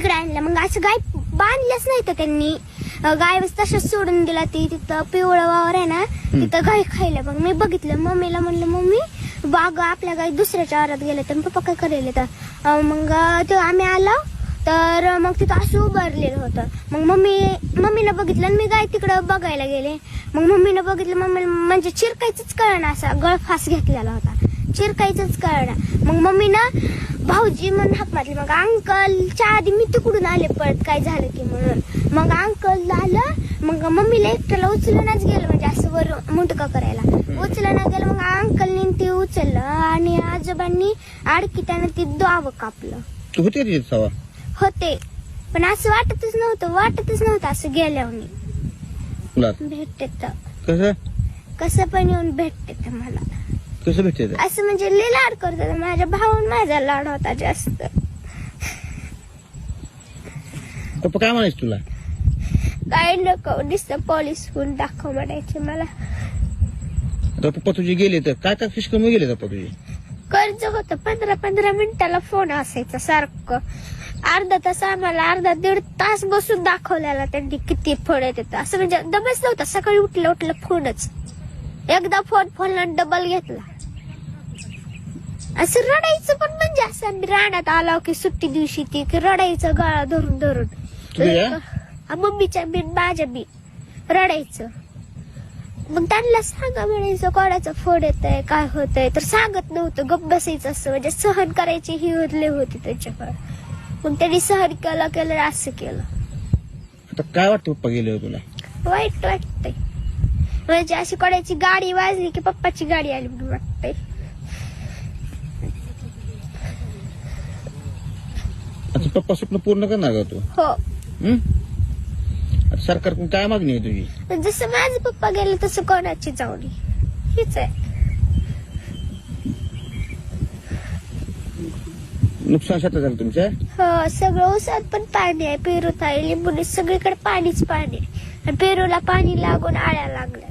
इकडे आणलं. मग असं गाय बांधलंच नाही तर त्यांनी. गाय तसंच सोडून दिला ती. तिथं पिवळं वावर आहे ना तिथं गाय खायला. मग मी बघितलं. मम्मीला म्हणलं मम्मी बाग आपल्या गाय दुसऱ्याच्या आरात गेले तर पप्पा काय करेल तर मग ते आम्ही आलो. तर मग तिथं असं उभारलेलं होतं. मग मम्मी मम्मीनं बघितलं आणि मी गाय तिकडं बघायला गेले. मग मम्मीनं बघितलं मम्मी म्हणजे चिरकायचंच कळणं असा गळफास घेतलेला होता. चिरकायचंच कळणं. मग मम्मीनं भाऊजी म्हणून हाक मारली. मग अंकलच्या आधी मी तिकडून आले परत काय झालं की म्हणून. मग अंकल आलं मग मम्मीला एकट्याला उचलूनच गेलं म्हणजे असं वर मुंटका करायला. उचलून गेलं मग अंकलनी ती उचललं आणि आजोबांनी आडकी त्यानं ती दावं कापलं. तू होती सवा? होते. पण असं वाटतच नव्हतं वाटतच नव्हतं असं गेल्यावर भेटते तर. कसं? कसं पण येऊन भेटते तर मला. कसं भेटते ते? असं म्हणजे लय लाड करतो माझ्या भाऊन माझा लाड होता जास्त. पप्पा काय म्हणायचं तुला? काय नको. नुसतं पोलीस होऊन दाखव म्हणायचे मला. आता पप्पा तुझे गेले तर काय काय फिशकम गेले पप्पा तुझे? कर्ज होतं. पंधरा पंधरा मिनिटाला फोन असायचा सारखं. अर्धा तास आम्हाला अर्धा दीड तास बसून दाखवलेला त्यांनी किती फोन येतात असं म्हणजे दमच नव्हता. सकाळी उठलं उठलं फोनच एकदा फोन फोनला डबल घेतला. असं रडायचं पण म्हणजे असं. आम्ही रानात आलो की सुट्टी दिवशी ती की रडायचं गळा धरून धरून. मम्मीच्या बी माझ्या बी रडायचं. मग त्यांना सांगा म्हणायचं कोणाचं फोन येत आहे काय होतंय? तर सांगत नव्हतं. गप्प बसायचं असं. म्हणजे सहन करायची ही उरले होती त्याच्याकडे मग त्यांनी सहन केलं केलं असं केलं. आता काय वाटतं पप्पा गेले तुला? वाईट वाटतंय. म्हणजे अशी कोणाची गाडी वाजली की पप्पाची गाडी आली म्हणून वाटतंय. आता पप्पा स्वप्न पूर्ण करणार का तू? हो. हं? आता सरकारकडून काय मागणी आहे तुझी? जसं माझे पप्पा गेले तसं कोणाची जाऊनी हीच आहे. नुकसान शेतात झालं तुमच्या हो सगळं उसात पण पाणी आहे पेरूत आहे लिंबूने सगळीकडे पाणीच पाणी आहे. आणि पेरूला पाणी लागून आळ्या लागल्या